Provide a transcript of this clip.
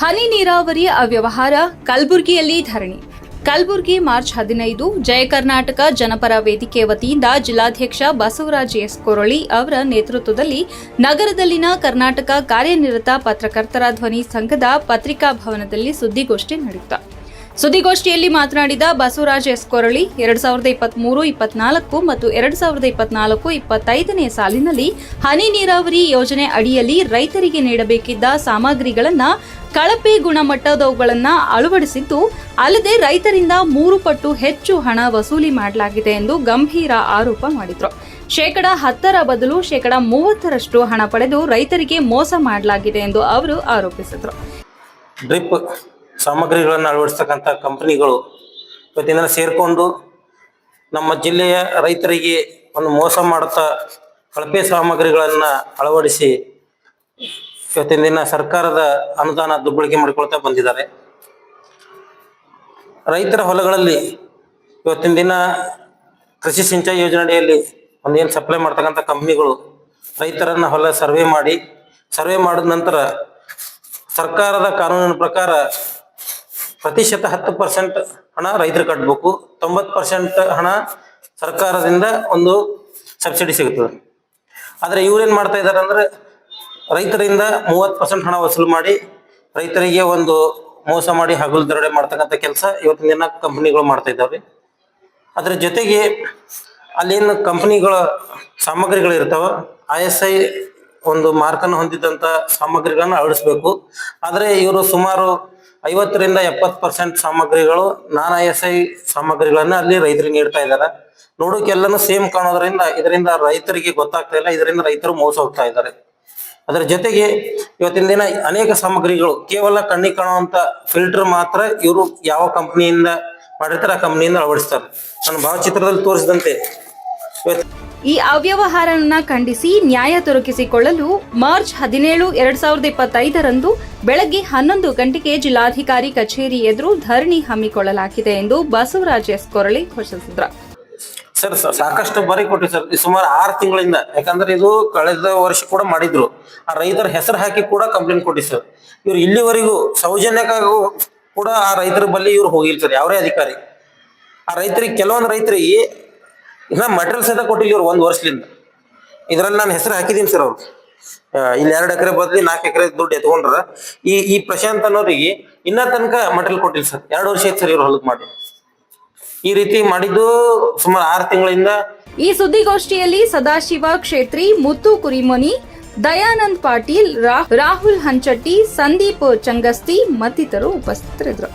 ಹನಿ ನೀರಾವರಿ ಅವ್ಯವಹಾರ, ಕಲಬುರಗಿಯಲ್ಲಿ ಧರಣಿ. ಕಲಬುರಗಿ ಮಾರ್ಚ್ ಹದಿನೈದು, ಜಯ ಕರ್ನಾಟಕ ಜನಪರ ವೇದಿಕೆ ವತಿಯಿಂದ ಜಿಲ್ಲಾಧ್ಯಕ್ಷ ಬಸವರಾಜ್ ಎಸ್ ಕೊರಳಿ ಅವರ ನೇತೃತ್ವದಲ್ಲಿ ನಗರದಲ್ಲಿನ ಕರ್ನಾಟಕ ಕಾರ್ಯನಿರತ ಪತ್ರಕರ್ತರ ಧ್ವನಿ ಸಂಘದ ಪತ್ರಿಕಾ ಭವನದಲ್ಲಿ ಸುದ್ದಿಗೋಷ್ಠಿ ನಡೆಯಿತು ಸುದ್ದಿಗೋಷ್ಠಿಯಲ್ಲಿ ಮಾತನಾಡಿದ ಬಸವರಾಜ್ ಎಸ್ ಕೊರಳಿ ಎರಡ್ ಸಾವಿರದ ಇಪ್ಪತ್ಮೂರು, ಇಪ್ಪತ್ನಾಲ್ಕು ಮತ್ತು ಎರಡ್ ಸಾವಿರದ ಇಪ್ಪತ್ನಾಲ್ಕು, ಇಪ್ಪತ್ತೈದನೇ ಸಾಲಿನಲ್ಲಿ ಹನಿ ನೀರಾವರಿ ಯೋಜನೆ ಅಡಿಯಲ್ಲಿ ರೈತರಿಗೆ ನೀಡಬೇಕಿದ್ದ ಸಾಮಗ್ರಿಗಳನ್ನು ಕಳಪೆ ಗುಣಮಟ್ಟದವುಗಳನ್ನು ಅಳವಡಿಸಿದ್ದು, ಅಲ್ಲದೆ ರೈತರಿಂದ ಮೂರು ಪಟ್ಟು ಹೆಚ್ಚು ಹಣ ವಸೂಲಿ ಮಾಡಲಾಗಿದೆ ಎಂದು ಗಂಭೀರ ಆರೋಪ ಮಾಡಿದರು. ಶೇಕಡ ಹತ್ತರ ಬದಲು ಶೇಕಡ ಮೂವತ್ತರಷ್ಟು ಹಣ ಪಡೆದು ರೈತರಿಗೆ ಮೋಸ ಮಾಡಲಾಗಿದೆ ಎಂದು ಅವರು ಆರೋಪಿಸಿದರು. ಸಾಮಗ್ರಿಗಳನ್ನು ಅಳವಡಿಸ್ತಕ್ಕಂಥ ಕಂಪನಿಗಳು ಇವತ್ತಿನ ಸೇರ್ಕೊಂಡು ನಮ್ಮ ಜಿಲ್ಲೆಯ ರೈತರಿಗೆ ಒಂದು ಮೋಸ ಮಾಡುತ್ತಾ ಕಳಪೆ ಸಾಮಗ್ರಿಗಳನ್ನು ಅಳವಡಿಸಿ ಇವತ್ತಿನ ದಿನ ಸರ್ಕಾರದ ಅನುದಾನ ದುರ್ಬಳಕೆ ಮಾಡಿಕೊಳ್ತಾ ಬಂದಿದ್ದಾರೆ. ರೈತರ ಹೊಲಗಳಲ್ಲಿ ಇವತ್ತಿನ ದಿನ ಕೃಷಿ ಸಿಂಚಾಯಿ ಯೋಜನೆ ಅಡಿಯಲ್ಲಿ ಒಂದೇನು ಸಪ್ಲೈ ಮಾಡ್ತಕ್ಕಂಥ ಕಂಪ್ನಿಗಳು ರೈತರನ್ನ ಹೊಲ ಸರ್ವೆ ಮಾಡಿ ಸರ್ವೆ ಮಾಡಿದ ನಂತರ ಸರ್ಕಾರದ ಕಾನೂನಿನ ಪ್ರಕಾರ ಪ್ರತಿಶತ ಹತ್ತು ಪರ್ಸೆಂಟ್ ಹಣ ರೈತರು ಕಟ್ಟಬೇಕು ತೊಂಬತ್ತು ಪರ್ಸೆಂಟ್ ಹಣ ಸರ್ಕಾರದಿಂದ ಒಂದು ಸಬ್ಸಿಡಿ ಸಿಗುತ್ತದೆ. ಆದರೆ ಇವ್ರೇನ್ ಮಾಡ್ತಾ ಇದ್ದಾರೆ ಅಂದ್ರೆ ರೈತರಿಂದ ಮೂವತ್ತು ಪರ್ಸೆಂಟ್ ಹಣ ವಸೂಲು ಮಾಡಿ ರೈತರಿಗೆ ಒಂದು ಮೋಸ ಮಾಡಿ ಹಗಲು ದರೋಡೆ ಮಾಡ್ತಕ್ಕಂಥ ಕೆಲಸ ಇವತ್ತಿನ ದಿನ ಕಂಪನಿಗಳು ಮಾಡ್ತಾ ಇದ್ದಾವೆ ಅದ್ರ ಜೊತೆಗೆ ಅಲ್ಲೇನು ಕಂಪನಿಗಳ ಸಾಮಗ್ರಿಗಳು ಇರ್ತಾವ, ಐ ಎಸ್ ಐ ಒಂದು ಮಾರ್ಕನ್ನು ಹೊಂದಿದ್ದಂಥ ಸಾಮಗ್ರಿಗಳನ್ನ ಅಳವಡಿಸ್ಬೇಕು. ಆದರೆ ಇವರು ಸುಮಾರು ಐವತ್ತರಿಂದ ಎಪ್ಪತ್ ಪರ್ಸೆಂಟ್ ಸಾಮಗ್ರಿಗಳು ನಾನ್ ಎಸ್ ಐ ಸಾಮಗ್ರಿಗಳನ್ನ ಅಲ್ಲಿ ರೈತರಿಗೆ ನೀಡ್ತಾ ಇದ್ದಾರೆ. ನೋಡೋಕೆಲ್ಲನೂ ಸೇಮ್ ಕಾಣೋದ್ರಿಂದ ಇದರಿಂದ ರೈತರಿಗೆ ಗೊತ್ತಾಗ್ತಾ ಇಲ್ಲ, ಇದರಿಂದ ರೈತರು ಮೋಸ ಹೋಗ್ತಾ ಇದ್ದಾರೆ. ಅದರ ಜೊತೆಗೆ ಇವತ್ತಿನ ದಿನ ಅನೇಕ ಸಾಮಗ್ರಿಗಳು, ಕೇವಲ ಕಣ್ಣಿಗೆ ಕಾಣುವಂತ ಫಿಲ್ಟರ್ ಮಾತ್ರ ಇವರು ಯಾವ ಕಂಪನಿಯಿಂದ ಮಾಡಿರ್ತಾರೆ, ಆ ಕಂಪನಿಯಿಂದ ಅಳವಡಿಸ್ತಾರೆ. ನಾನು ಭಾವಚಿತ್ರದಲ್ಲಿ ತೋರಿಸಿದಂತೆ ಇವತ್ತು ಈ ಅವ್ಯವಹಾರವನ್ನ ಖಂಡಿಸಿ ನ್ಯಾಯ ದೊರಕಿಸಿಕೊಳ್ಳಲು ಮಾರ್ಚ್ ಹದಿನೇಳು, ಎರಡ್ ಸಾವಿರದ ಇಪ್ಪತ್ತೈದರಂದು ಬೆಳಗ್ಗೆ ಹನ್ನೊಂದು ಗಂಟೆಗೆ ಜಿಲ್ಲಾಧಿಕಾರಿ ಕಚೇರಿ ಎದುರು ಧರಣಿ ಹಮ್ಮಿಕೊಳ್ಳಲಾಗಿದೆ ಎಂದು ಬಸವರಾಜ್ ಎಸ್ ಕೊರಳಿ ಘೋಷಿಸಿದರು. ಸರ್ ಸಾಕಷ್ಟು ಬಾರಿ ಕೊಟ್ಟಿ ಸರ್. ಸುಮಾರು ಆರು ತಿಂಗಳಿಂದ, ಯಾಕಂದ್ರೆ ಇದು ಕಳೆದ ವರ್ಷ ಕೂಡ ಮಾಡಿದ್ರು. ಆ ರೈತರ ಹೆಸರು ಹಾಕಿ ಕೂಡ ಕಂಪ್ಲೇಂಟ್ ಕೊಟ್ಟಿ ಸರ್. ಇವ್ರು ಇಲ್ಲಿವರೆಗೂ ಸೌಜನ್ಯಕ್ಕಾಗೂ ಕೂಡ ಆ ರೈತರ ಬಳಿ ಇವ್ರು ಹೋಗಿಲ್ಲ ಸರ್, ಯಾವ್ರೇ ಅಧಿಕಾರಿ. ಆ ರೈತರಿಗೆ, ಕೆಲವೊಂದು ರೈತರಿಗೆ ಇನ್ನ ಮಟೀರಿಯಲ್ ಸಹಿತ ಕೊಟ್ಟಿಲ್ಲ ಇವ್ರು ಒಂದು ವರ್ಷದಿಂದ. ಇದ್ರಲ್ಲಿ ನಾನು ಹೆಸರು ಹಾಕಿದ್ದೀನಿ ಸರ್ ಅವ್ರು. ಇಲ್ಲಿ ಎರಡು ಎಕರೆ ಬದಲಿ ನಾಲ್ಕು ಎಕರೆ ದುಡ್ಡು ಎತ್ಕೊಂಡ್ರ. ಈ ಈ ಪ್ರಶಾಂತ್ ಅನ್ನೋರಿಗೆ ಇನ್ನ ತನಕ ಮಟೀರಿಯಲ್ ಕೊಟ್ಟಿಲ್ಲ ಸರ್ ಎರಡು ವರ್ಷ ಆಯ್ತು ಸರ್ ಇವ್ರು ಹೊಲಕ್ ಮಾಡಿ. ಈ ರೀತಿ ಮಾಡಿದ್ದು ಸುಮಾರು ಆರು ತಿಂಗಳಿಂದ. ಈ ಸುದ್ದಿಗೋಷ್ಠಿಯಲ್ಲಿ ಸದಾಶಿವ ಕ್ಷೇತ್ರಿ, ಮುತ್ತು ಕುರಿಮನಿ, ದಯಾನಂದ್ ಪಾಟೀಲ್ ರಾಹುಲ್ ಹಂಚಟ್ಟಿ, ಸಂದೀಪ್ ಚಂಗಸ್ತಿ ಮತ್ತಿತರರು ಉಪಸ್ಥಿತರಿದ್ದರು.